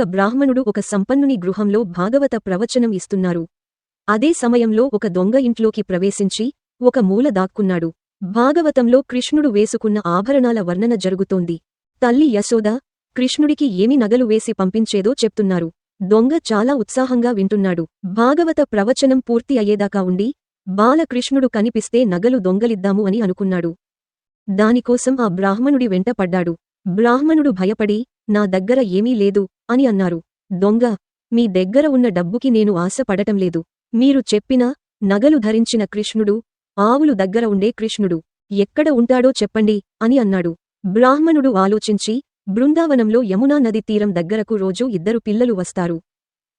ఒక బ్రాహ్మణుడు ఒక సంపన్నుని గృహంలో భాగవత ప్రవచనం ఇస్తున్నారు. అదే సమయంలో ఒక దొంగ ఇంట్లోకి ప్రవేశించి ఒక మూల దాక్కున్నాడు. భాగవతంలో కృష్ణుడు వేసుకున్న ఆభరణాల వర్ణన జరుగుతోంది. తల్లి యశోద కృష్ణుడికి ఏమి నగలు వేసి పంపించేదో చెప్తున్నారు. దొంగ చాలా ఉత్సాహంగా వింటున్నాడు. భాగవత ప్రవచనం పూర్తి అయ్యేదాకా ఉండి బాలకృష్ణుడు కనిపిస్తే నగలు దొంగలిద్దాము అని అనుకున్నాడు. దానికోసం ఆ బ్రాహ్మణుడి వెంట పడ్డాడు. బ్రాహ్మణుడు భయపడి నా దగ్గర ఏమీ లేదు అని అన్నారు. దొంగ మీ దగ్గర ఉన్న డబ్బుకి నేను ఆశపడటం లేదు. మీరు చెప్పిన నగలు ధరించిన కృష్ణుడు ఆవులు దగ్గర ఉండే కృష్ణుడు ఎక్కడ ఉంటాడో చెప్పండి అని అన్నాడు. బ్రాహ్మణుడు ఆలోచించి బృందావనంలో యమునా నది తీరం దగ్గరకు రోజూ ఇద్దరు పిల్లలు వస్తారు.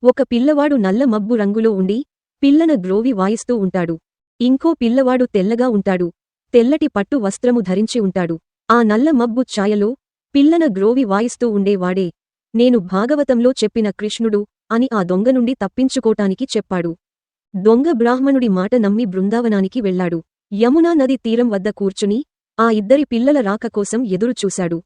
ఒక పిల్లవాడు నల్ల మబ్బు రంగులో ఉండి పిల్లన గ్రోవి వాయిస్తూ ఉంటాడు. ఇంకో పిల్లవాడు తెల్లగా ఉంటాడు. తెల్లటి పట్టు వస్త్రము ధరించి ఉంటాడు. ఆ నల్ల మబ్బు ఛాయలో పిల్లన గ్రోవి వాయిస్తూ ఉండేవాడే. నేను భాగవతంలో చెప్పిన కృష్ణుడు అని ఆ దొంగ నుండి తప్పించుకోటానికి చెప్పాడు. దొంగ బ్రాహ్మణుడి మాట నమ్మి బృందావనానికి వెళ్ళాడు యమునా నది తీరం వద్ద కూర్చుని ఆ ఇద్దరి పిల్లల రాక కోసం ఎదురుచూశాడు.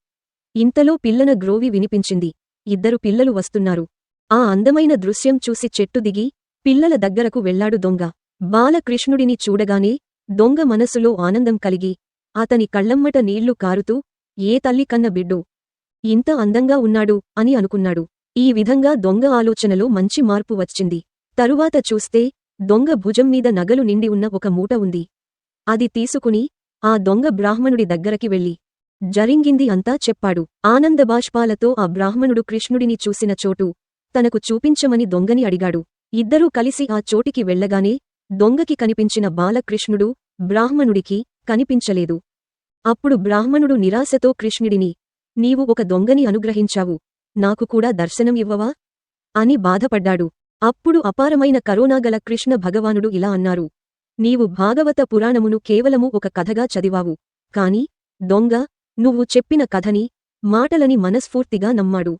ఇంతలో పిల్లన గ్రోవి వినిపించింది. ఇద్దరు పిల్లలు వస్తున్నారు. ఆ అందమైన దృశ్యం చూసి చెట్టు దిగి పిల్లల దగ్గరకు వెళ్ళాడు దొంగ. బాలకృష్ణుడిని చూడగానే దొంగ మనసులో ఆనందం కలిగి అతని కళ్ళమ్మట నీళ్ళు కారుతూ ఏ తల్లి కన్న బిడ్డో? ఇంత అందంగా ఉన్నాడు అని అనుకున్నాడు. ఈ విధంగా దొంగ ఆలోచనలో మంచి మార్పు వచ్చింది. తరువాత చూస్తే దొంగ భుజం మీద నగలు నిండి ఉన్న ఒక మూట ఉంది. అది తీసుకుని ఆ దొంగ బ్రాహ్మణుడి దగ్గరకి వెళ్ళి జరిగింది అంతా చెప్పాడు. ఆనందబాష్పాలతో ఆ బ్రాహ్మణుడు కృష్ణుడిని చూసిన చోటు తనకు చూపించమని దొంగని అడిగాడు. ఇద్దరూ కలిసి ఆ చోటికి వెళ్ళగానే దొంగకి కనిపించిన బాలకృష్ణుడు బ్రాహ్మణుడికి కనిపించలేదు. అప్పుడు బ్రాహ్మణుడు నిరాశతో కృష్ణుడిని నీవు ఒక దొంగని అనుగ్రహించావు నాకు కూడా దర్శనం ఇవ్వవా అని బాధపడ్డాడు. అప్పుడు అపారమైన కరోనాగల కృష్ణ భగవానుడు ఇలా అన్నారు నీవు భాగవత పురాణమును కేవలము ఒక కథగా చదివావు కాని దొంగ నువ్వు చెప్పిన కథని మాటలని మనస్ఫూర్తిగా నమ్మాడు.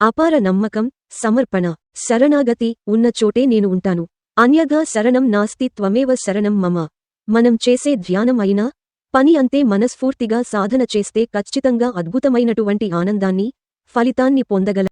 అపార నమ్మకం సమర్పణ శరణాగతి ఉన్న చోటే నేను ఉంటాను. అన్యథా శరణం నాస్తి త్వమేవ శరణం మమ. మనం చేసే ధ్యానం అయినా పని అంతే మనస్ఫూర్తిగా సాధన చేస్తే ఖచ్చితంగా అద్భుతమైనటువంటి ఆనందాన్ని ఫలితాన్ని పొందగల